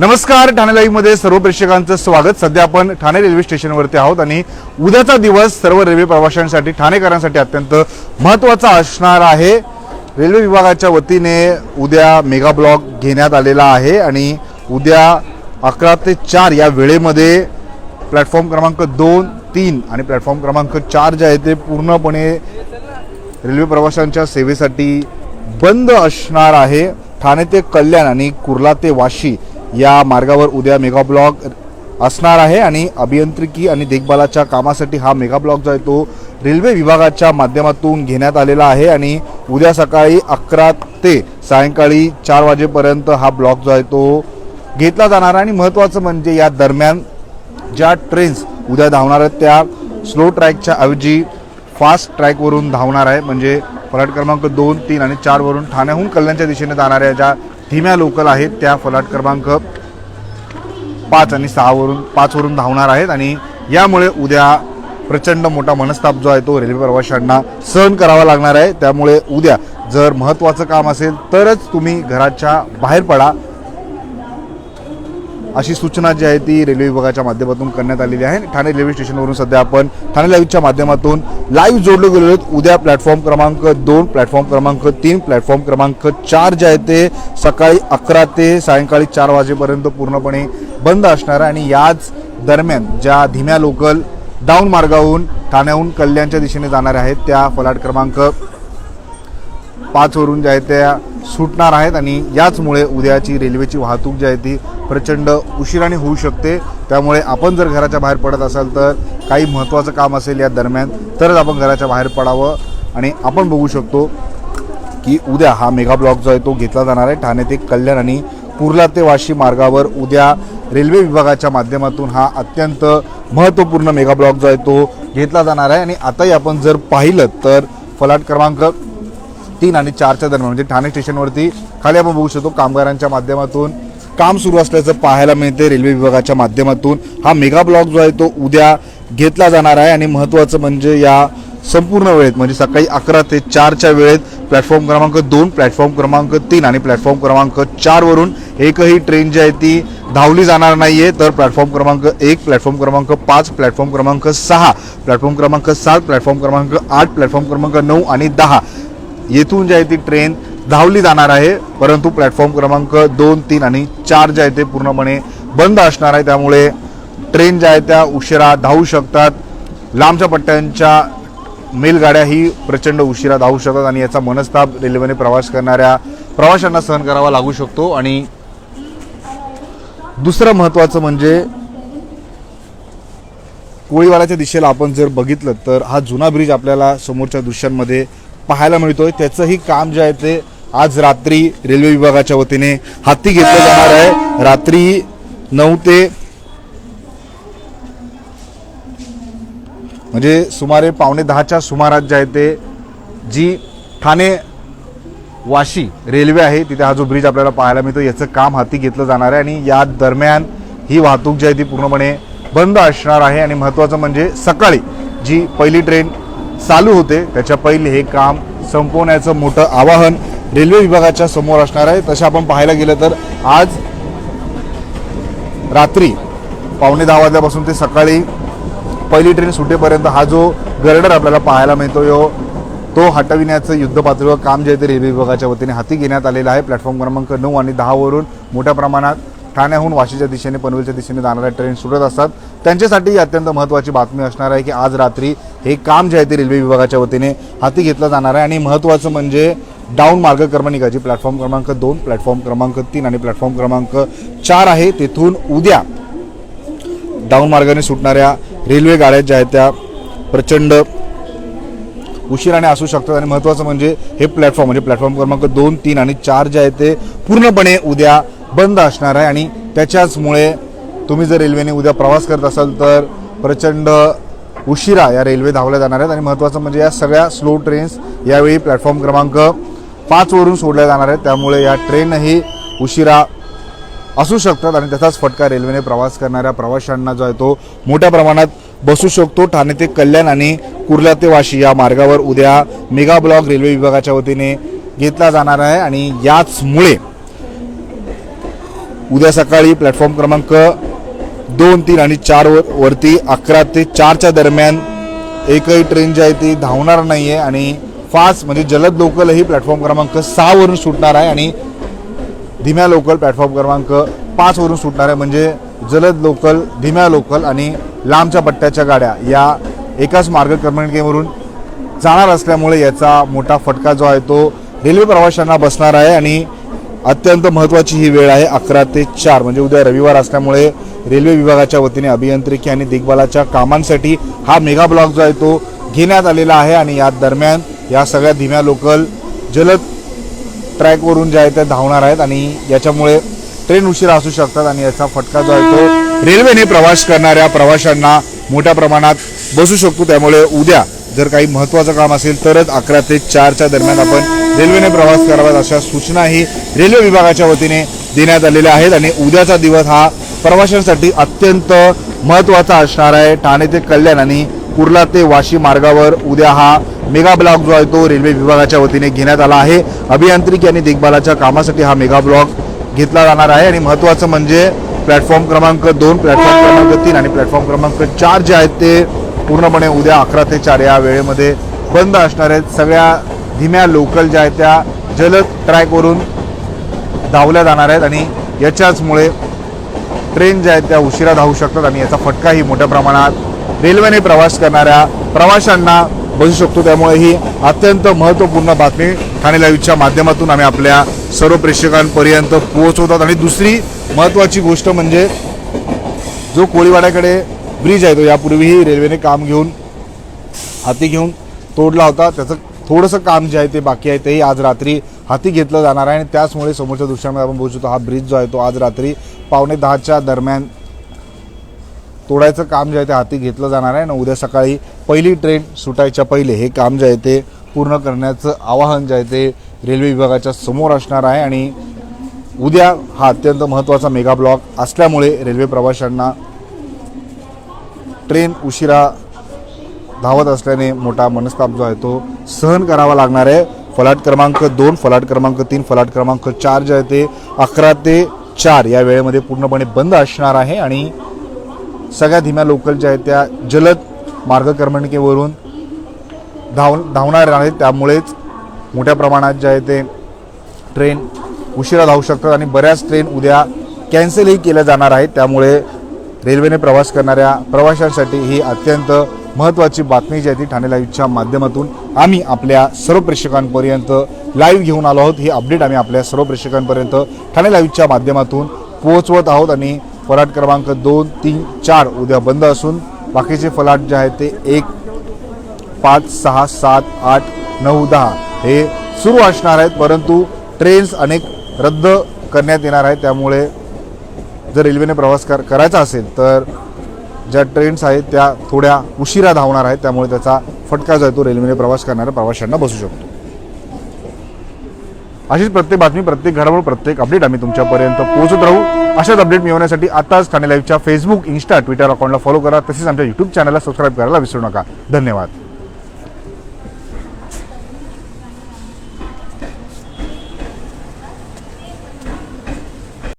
नमस्कार ठाणे लाईव्हमध्ये सर्व प्रेक्षकांचं स्वागत. सध्या आपण ठाणे रेल्वे स्टेशनवरती आहोत आणि उद्याचा दिवस सर्व रेल्वे प्रवाशांसाठी ठाणेकरांसाठी अत्यंत महत्त्वाचा असणार आहे. रेल्वे विभागाच्या वतीने उद्या मेगा ब्लॉक घेण्यात आलेला आहे आणि उद्या अकरा ते चार या वेळेमध्ये प्लॅटफॉर्म क्रमांक दोन तीन आणि प्लॅटफॉर्म क्रमांक चार जे आहे ते पूर्णपणे रेल्वे प्रवाशांच्या सेवेसाठी बंद असणार आहे. ठाणे ते कल्याण आणि कुर्ला ते वाशी या मार्गावर उद्या मेगा ब्लॉक असणार आहे आणि अभियांत्रिकी आणि देखभालाच्या कामासाठी हा मेगा ब्लॉक जो आहे तो रेल्वे विभागाच्या माध्यमातून घेण्यात आलेला आहे आणि उद्या सकाळी अकरा ते सायंकाळी चार वाजेपर्यंत हा ब्लॉक जो आहे तो घेतला जाणार आणि महत्त्वाचं म्हणजे या दरम्यान ज्या ट्रेन्स उद्या धावणार आहेत त्या स्लो ट्रॅकच्या ऐवजी फास्ट ट्रॅकवरून धावणार आहे. म्हणजे फलाट क्रमांक दोन तीन आणि चारवरून ठाण्याहून कल्याणच्या दिशेने जाणाऱ्या ज्या धीम्या लोकल आहेत त्या फलाट क्रमांक पाच आणि सहावरून पाचवरून धावणार आहेत आणि यामुळे उद्या प्रचंड मोठा मनस्ताप जो आहे तो रेल्वे प्रवाशांना सहन करावा लागणार आहे. त्यामुळे उद्या जर महत्त्वाचं काम असेल तरच तुम्ही घराच्या बाहेर पडा. अशी सूचना जी आहे ती रेल्वे विभागाच्या माध्यमातून करण्यात आलेली आहे. ठाणे रेल्वे स्टेशनवरून सध्या आपण ठाणे लाईव्हच्या माध्यमातून लाईव्ह जोडले गेलो आहेत. उद्या प्लॅटफॉर्म क्रमांक दोन प्लॅटफॉर्म क्रमांक तीन प्लॅटफॉर्म क्रमांक चार जे आहे ते सकाळी अकरा ते सायंकाळी चार वाजेपर्यंत पूर्णपणे बंद असणार आहे. आणि याच दरम्यान ज्या धीम्या लोकल डाऊन मार्गाहून ठाण्याहून कल्याणच्या दिशेने जाणाऱ्या आहेत त्या फलाट क्रमांक पाचवरून ज्या आहेत त्या सुटणार आहेत आणि याचमुळे उद्याची रेल्वेची वाहतूक जी आहे ती प्रचंड उशिराने होऊ शकते. त्यामुळे आपण जर घराच्या बाहेर पडत असाल तर काही महत्त्वाचं काम असेल या दरम्यान तरच आपण घराच्या बाहेर पडावं. आणि आपण बघू शकतो की उद्या हा मेगा ब्लॉक जो आहे तो घेतला जाणार आहे. ठाणे ते कल्याण आणि कुर्ला ते वाशी मार्गावर उद्या रेल्वे विभागाच्या माध्यमातून हा अत्यंत महत्त्वपूर्ण मेगा ब्लॉक जो आहे तो घेतला जाणार आहे. आणि आताही आपण जर पाहिलं तर फलाट क्रमांक तीन आणि चारच्या दरम्यान म्हणजे ठाणे स्टेशनवरती खाली आपण बघू शकतो कामगारांच्या माध्यमातून काम सुरू असल्याचं पाहायला मिळते. रेल्वे विभागाच्या माध्यमातून हा मेगा ब्लॉक जो आहे तो उद्या घेतला जाणार आहे आणि महत्त्वाचं म्हणजे या संपूर्ण वेळेत म्हणजे सकाळी अकरा ते चारच्या वेळेत प्लॅटफॉर्म क्रमांक दोन प्लॅटफॉर्म क्रमांक तीन आणि प्लॅटफॉर्म क्रमांक चारवरून एकही ट्रेन जी आहे ती धावली जाणार नाही आहे तर प्लॅटफॉर्म क्रमांक एक प्लॅटफॉर्म क्रमांक पाच प्लॅटफॉर्म क्रमांक सहा प्लॅटफॉर्म क्रमांक सात प्लॅटफॉर्म क्रमांक आठ प्लॅटफॉर्म क्रमांक नऊ आणि दहा. येथून जी आहे ती ट्रेन धावली जाणार आहे परंतु प्लॅटफॉर्म क्रमांक दोन तीन आणि चार जे आहे ते पूर्णपणे बंद असणार आहे त्यामुळे ट्रेन ज्या आहेत त्या उशिरा धावू शकतात. लांबच्या पट्ट्यांच्या मेलगाड्याही प्रचंड उशिरा धावू शकतात आणि याचा मनस्ताप रेल्वेने प्रवास करणाऱ्या प्रवाशांना सहन करावा लागू शकतो. आणि दुसरं महत्त्वाचं म्हणजे कोळीवाड्याच्या दिशेला आपण जर बघितलं तर हा जुना ब्रिज आपल्याला समोरच्या दृश्यांमध्ये पाहायला मिळतोय. त्याचंही काम जे आहे ते आज रात्री रेल्वे विभागाच्या वतीने हाती घेतलं जाणार आहे. रात्री नऊ ते म्हणजे सुमारे पावणे दहाच्या सुमारात जे आहे ते जी ठाणे वाशी रेल्वे आहे तिथे हा जो ब्रिज आपल्याला पाहायला मिळतो याचं काम हाती घेतलं जाणार आहे. आणि या दरम्यान ही वाहतूक जी आहे ती पूर्णपणे बंद असणार आहे. आणि महत्त्वाचं म्हणजे सकाळी जी पहिली ट्रेन चालू होते. त्याच्या पहिले हे काम संपवण्याचं मोठं आवाहन रेल्वे विभागाच्या समोर असणार आहे. तसे आपण पाहायला गेलं तर आज रात्री पावणे दहा वाजल्यापासून ते सकाळी पहिली ट्रेन सुटेपर्यंत हा जो गर्डर आपल्याला पाहायला मिळतो यो तो हटविण्याचं युद्धपातळीवर काम जे आहे ते रेल्वे विभागाच्या वतीने हाती घेण्यात आलेलं आहे. प्लॅटफॉर्म क्रमांक नऊ आणि दहावरून मोठ्या प्रमाणात ठाण्याहून वाशीच्या दिशेने पनवेलच्या दिशेने जाणाऱ्या ट्रेन सुटत असतात. त्यांच्यासाठी अत्यंत महत्त्वाची बातमी असणार आहे की आज रात्री हे काम जे आहे ते रेल्वे विभागाच्या वतीने हाती घेतलं जाणार आहे. आणि महत्त्वाचं म्हणजे डाऊन मार्ग क्रमणिकाची प्लॅटफॉर्म क्रमांक दोन प्लॅटफॉर्म क्रमांक तीन आणि प्लॅटफॉर्म क्रमांक चार आहे. तेथून उद्या डाऊन मार्गाने सुटणाऱ्या रेल्वे गाड्या ज्या आहेत त्या प्रचंड उशिराने असू शकतात. आणि महत्त्वाचं म्हणजे हे प्लॅटफॉर्म म्हणजे प्लॅटफॉर्म क्रमांक दोन तीन आणि चार जे आहे ते पूर्णपणे उद्या बंद असणार आहे. आणि त्याच्याचमुळे तुम्ही जर रेल्वेने उद्या प्रवास करत असाल तर प्रचंड उशिरा या रेल्वे धावल्या जाणार आहेत आणि महत्त्वाचं म्हणजे या सगळ्या स्लो ट्रेन्स यावेळी प्लॅटफॉर्म क्रमांक पाचवरून सोडल्या जाणार आहेत. त्यामुळे या ट्रेनही उशिरा असू शकतात आणि त्याचाच फटका रेल्वेने प्रवास करणाऱ्या प्रवाशांना जो आहे तो मोठ्या प्रमाणात बसू शकतो. ठाणे ते कल्याण आणि कुर्ला ते वाशी या मार्गावर उद्या मेगा ब्लॉक रेल्वे विभागाच्या वतीने घेतला जाणार आहे. आणि याचमुळे उद्या सकाळी प्लॅटफॉर्म क्रमांक दोन तीन आणि चार वर वरती अकरा ते चारच्या दरम्यान एकही ट्रेन जी आहे ती धावणार नाही आहे आणि फास्ट म्हणजे जलद लोकल ही प्लॅटफॉर्म क्रमांक सहावरून सुटणार आहे आणि धीम्या लोकल प्लॅटफॉर्म क्रमांक पाचवरून सुटणार आहे. म्हणजे जलद लोकल धीम्या लोकल आणि लांबच्या पट्ट्याच्या गाड्या या एकाच मार्गक्रमणिकेवरून जाणार असल्यामुळे याचा मोठा फटका जो आहे तो रेल्वे प्रवाशांना बसणार आहे आणि अत्यंत महत्त्वाची ही वेळ आहे अकरा ते चार. म्हणजे उद्या रविवार असल्यामुळे रेल्वे विभागाच्या वतीने अभियांत्रिकी आणि देखभालाच्या कामांसाठी हा मेगा ब्लॉक जो आहे तो घेण्यात आलेला आहे आणि या दरम्यान या सगळ्या धीम्या लोकल जलद ट्रॅकवरून जे आहे ते धावणार आहेत आणि याच्यामुळे ट्रेन उशिरा असू शकतात आणि याचा फटका जो आहे तो रेल्वेने प्रवास करणाऱ्या प्रवाशांना मोठ्या प्रमाणात बसू शकतो. त्यामुळे उद्या जर काही महत्त्वाचं काम असेल तरच अकरा ते चारच्या दरम्यान आपण रेल्वेने प्रवास करावा अशा सूचनाही रेल्वे विभागाच्या वतीने देण्यात आलेल्या आहेत आणि उद्याचा दिवस हा प्रवाशांसाठी अत्यंत महत्त्वाचा असणार आहे ठाणे ते कल्याण आणि कुर्ला ते वाशी मार्गावर उद्या हा मेगा ब्लॉक जो आहे तो रेल्वे विभागाच्या वतीने घेण्यात आला आहे. अभियांत्रिकी आणि देखभालाच्या कामासाठी हा मेगा ब्लॉक घेतला जाणार आहे आणि महत्त्वाचं म्हणजे प्लॅटफॉर्म क्रमांक दोन प्लॅटफॉर्म क्रमांक तीन आणि प्लॅटफॉर्म क्रमांक चार जे आहेत ते पूर्णपणे उद्या अकरा ते चार या वेळेमध्ये बंद असणार आहेत. सगळ्या धीम्या लोकल ज्या आहेत त्या जलद ट्रॅकवरून धावल्या जाणार आहेत आणि याच्याचमुळे ट्रेन ज्या आहेत त्या उशिरा धावू शकतात आणि याचा फटकाही मोठ्या प्रमाणात. रेल्वेने प्रवास करणाऱ्या प्रवाशांना बसू शकतो. त्यामुळे ही अत्यंत महत्त्वपूर्ण बातमी ठाणे लाईव्हच्या माध्यमातून आम्ही आपल्या सर्व प्रेक्षकांपर्यंत पोहोचवतात. आणि दुसरी महत्त्वाची गोष्ट म्हणजे जो कोळीवाड्याकडे ब्रिज आहे तो यापूर्वीही रेल्वेने काम घेऊन हाती घेऊन तोडला होता. त्याचं थोडंसं काम जे आहे ते बाकी आहे तेही आज रात्री हाती घेतलं जाणार आहे आणि त्याचमुळे समोरच्या दृश्यामध्ये आपण बघू शकतो हा ब्रिज जो आहे तो आज रात्री पावणे दहाच्या दरम्यान तोडायचं काम जे आहे ते हाती घेतलं जाणार आहे. आणि उद्या सकाळी पहिली ट्रेन सुटायच्या पहिले हे काम जे आहे ते पूर्ण करण्याचं आवाहन जे आहे ते रेल्वे विभागाच्या समोर असणार आहे. आणि उद्या हा अत्यंत महत्त्वाचा मेगा ब्लॉक असल्यामुळे रेल्वे प्रवाशांना ट्रेन उशिरा धावत असल्याने मोठा मनस्ताप जो आहे तो सहन करावा लागणार आहे. फलाट क्रमांक दोन फलाट क्रमांक तीन फलाट क्रमांक चार जे आहे ते अकरा ते चार या वेळेमध्ये पूर्णपणे बंद असणार आहे आणि सगळ्या धीम्या लोकल ज्या आहेत त्या जलद मार्गक्रमणिकेवरून धाव धावणार आहेत. त्यामुळेच मोठ्या प्रमाणात जे आहे ते ट्रेन उशिरा धावू शकतात आणि बऱ्याच ट्रेन उद्या कॅन्सलही केल्या जाणार आहेत. त्यामुळे रेल्वेने प्रवास करणाऱ्या प्रवाशांसाठी ही अत्यंत महत्त्वाची बातमी जी आहे ती ठाणे लाईव्हच्या माध्यमातून आम्ही आपल्या सर्व प्रेक्षकांपर्यंत लाईव्ह घेऊन आलो आहोत. ही अपडेट आम्ही आपल्या सर्व प्रेक्षकांपर्यंत ठाणे लाईव्हच्या माध्यमातून पोहोचवत आहोत आणि फलाट क्रमांक दोन तीन चार उद्या बंद असून बाकीचे फलाट जे आहेत ते एक पाच सहा सात आठ नऊ दहा हे सुरू असणार आहेत. परंतु ट्रेन्स अनेक रद्द करण्यात येणार आहेत. त्यामुळे जर रेल्वेने प्रवास कर करायचा असेल तर ज्या ट्रेन्स आहेत त्या थोड्या उशिरा धावणार आहेत त्यामुळे त्याचा फटका जो आहे तो रेल्वेने प्रवास करणाऱ्या प्रवाशांना बसू शकतो. अशीच प्रत्येक बातमी प्रत्येक घडामोड प्रत्येक अपडेट आम्ही तुमच्यापर्यंत पोहोचत राहू. अशाच अपडेट मिळवण्यासाठी आताच ठाणे लाईव्हच्या फेसबुक इन्स्टा ट्विटर अकाउंटला फॉलो करा. तसेच आमच्या यूट्यूब चॅनलला सबस्क्राईब करायला विसरू नका. धन्यवाद.